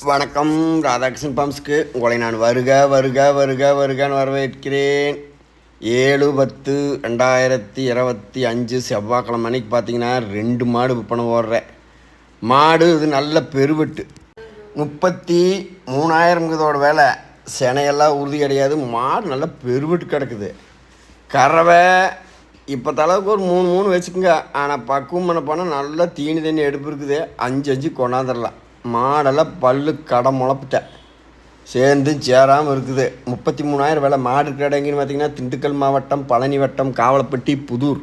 வணக்கம். ராதாகிருஷ்ணன் பம்ஸ்க்கு உங்களை நான் வருக வருக வருக வருகன்னு வரவேற்கிறேன். ஏழு பத்து ரெண்டாயிரத்தி இருபத்தி அஞ்சு செவ்வாய்க்கிழமை அன்னைக்கு பார்த்தீங்கன்னா ரெண்டு மாடு விற்பனை ஓடுறேன் மாடு இது நல்ல பெருவெட்டு. முப்பத்தி மூணாயிரம் இதோட வேலை. செனையெல்லாம் உறுதி கிடையாது. மாடு நல்ல பெருவெட்டு கிடக்குது. கறவை இப்போ தளவுக்கு ஒரு மூணு மூணு வச்சுக்கோங்க. ஆனால் பக்குவம் பண்ண போனால் நல்லா தீனி தண்ணி எடுப்பு இருக்குது. அஞ்சு அஞ்சு கொண்டாந்துடலாம். மாடெல்லாம் பல்லு கடை முளப்பிட்டேன் சேர்ந்தும் சேராமல் இருக்குது. முப்பத்தி மூணாயிரம் வேலை மாடு இருக்கிற இடம் எங்கேன்னு பார்த்தீங்கன்னா திண்டுக்கல் மாவட்டம் பழனி வட்டம் காவலப்பட்டி புதூர்.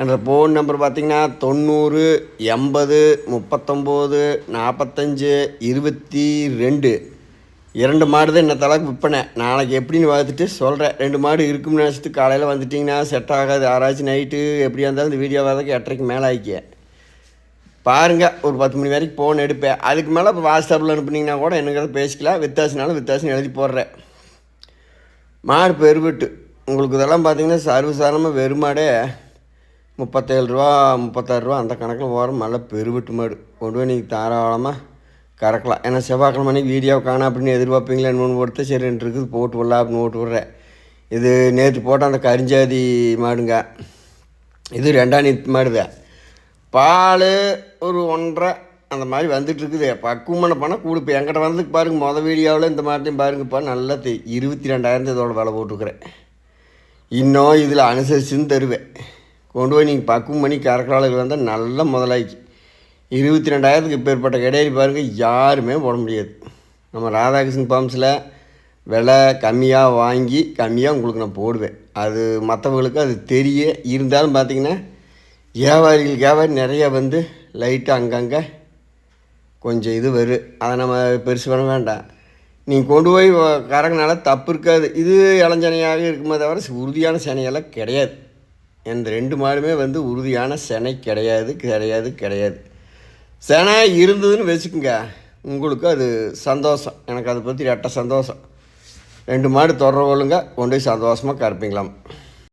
என்ற ஃபோன் நம்பர் பார்த்திங்கன்னா தொண்ணூறு எண்பது முப்பத்தொம்போது நாற்பத்தஞ்சு இருபத்தி ரெண்டு. இரண்டு மாடு தான் இந்த தலைக்கு விற்பனை. நாளைக்கு எப்படின்னு பார்த்துட்டு சொல்கிறேன் ரெண்டு மாடு இருக்கும்னு நினச்சிட்டு காலையில் வந்துட்டிங்கன்னா செட் ஆகாது. ஆராய்ச்சி நைட்டு எப்படியா இருந்தாலும் இந்த வீடியோ வரதுக்கு எட்டரைக்கு மேலே ஆகிக்க பாருங்கள் ஒரு பத்து மணி வரைக்கும் ஃபோன் எடுப்பேன். அதுக்கு மேலே இப்போ வாட்ஸ்அப்பில் அனுப்புனீங்கன்னா கூட என்னங்கிறத பேசிக்கலாம். வித்தியாசனாலும் வித்தியாசம் எழுதி போடுறேன். மாடு பெருவிட்டு. உங்களுக்கு இதெல்லாம் பார்த்தீங்கன்னா சர்வசாதாரணமாக வெறுமாடே முப்பத்தேழு ரூபா முப்பத்தாறு ரூபா அந்த கணக்கில் ஓரம் நல்ல பெருவிட்டு மாடு. கொண்டு போய் நீங்கள் தாராளமாக கறக்கலாம். ஏன்னா செவ்வாய்க்கிழமை அன்னைக்கு வீடியோ காணா அப்படின்னு எதிர்பார்ப்பீங்களா ஒன்று கொடுத்து சரி ரெண்டு இருக்குது போட்டு விடலாம் அப்படின்னு ஓட்டு விட்றேன். இது நேற்று போட்ட அந்த கரிஞ்சாதி மாடுங்க. இது ரெண்டாம் நீத்து மாடுதான் பால் ஒரு ஒன்றரை அந்த மாதிரி வந்துட்டுருக்குது பக்குவமான பணம் கூடு இப்போ என்கிட்ட வந்ததுக்கு பாருங்கள் மொதல் வீடியோவில் இந்த மாட்டையும் பாருங்கப்பா நல்லா தெ இருபத்தி ரெண்டாயிரத்து இதோட விலை போட்டுருக்குறேன். இன்னும் இதில் அனுசரிச்சுன்னு தருவேன். கொண்டு போய் நீங்கள் பக்குவம் பண்ணி கறக்கிறாளுக்கு வந்தால் நல்ல முதலாய்க்கு இருபத்தி ரெண்டாயிரத்துக்கு இப்பேற்பட்ட கிடையாது பாருங்கள் யாருமே போட முடியாது. நம்ம ராதாகிருஷ்ணன் பாம்ஸில் விலை கம்மியாக வாங்கி கம்மியாக உங்களுக்கு நான் போடுவேன். அது மற்றவங்களுக்கு அது தெரிய இருந்தாலும் பார்த்தீங்கன்னா வியாபாரிகள் வியாபாரி நிறைய வந்து லைட்டாக அங்கங்கே கொஞ்சம் இது வரும் அதை நம்ம பெருசு பண்ண வேண்டாம். நீங்கள் கொண்டு போய் வ- கறங்கினால தப்பு இருக்காது. இது இளஞ்சனையாக இருக்குமே தவிர உறுதியான சினையெல்லாம் கிடையாது. இந்த ரெண்டு மாடுமே வந்து உறுதியான சினை கிடையாது கிடையாது கிடையாது. சினை இருந்ததுன்னு வச்சுக்கோங்க. உங்களுக்கு அது சந்தோஷம். எனக்கு அதை பற்றி ரெட்ட சந்தோஷம். ரெண்டு மாடு தொடர கொள்ளுங்க. கொண்டு போய் சந்தோஷமாக கறப்பீங்களாம்.